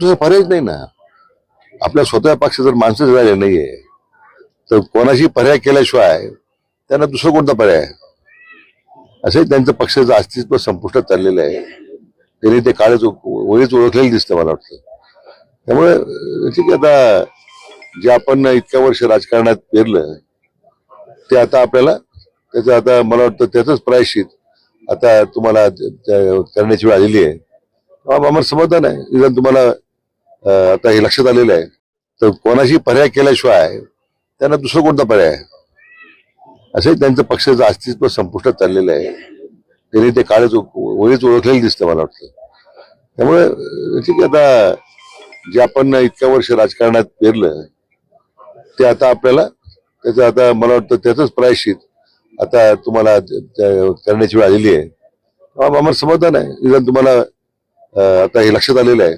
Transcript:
दुसरं पर्यायच नाही ना. आपल्या स्वतः पक्ष जर माणसं झाले नाहीये तर कोणाशी पर्याय केल्याशिवाय त्यांना दुसरं कोणता पर्याय आहे? त्यांचं पक्षाचं अस्तित्व संपुष्टात चाललेलं आहे. त्यांनी ते काळच वेळीच ओळखलेलं दिसतं मला वाटतं. त्यामुळे ठीक आहे आता जे आपण इतक्या वर्ष राजकारणात पेरलं ते आता आपल्याला त्याचं आता मला वाटतं त्याचंच प्रायश्चित आता तुम्हाला करण्याची वेळ आलेली आहे. आम्हाला समाधान आहे तुम्हाला आता हे लक्षात आलेलं आहे. तर कोणाशी पर्याय केल्याशिवाय त्यांना दुसरं कोणता पर्याय आहे? असंही त्यांचं पक्षाचं अस्तित्व संपुष्टात चाललेलं आहे. त्यांनी ते काळच वळीच ओळखलेलं दिसतं मला वाटतं. त्यामुळे ठीक आहे आता जे आपण इतक्या वर्ष राजकारणात पेरलं ते आता आपल्याला त्याचं आता मला वाटतं त्याचंच प्रायश्चित आता तुम्हाला करण्याची वेळ आलेली आहे. आम्हाला समाधान आहे निदान तुम्हाला आता हे लक्षात आलेलं आहे.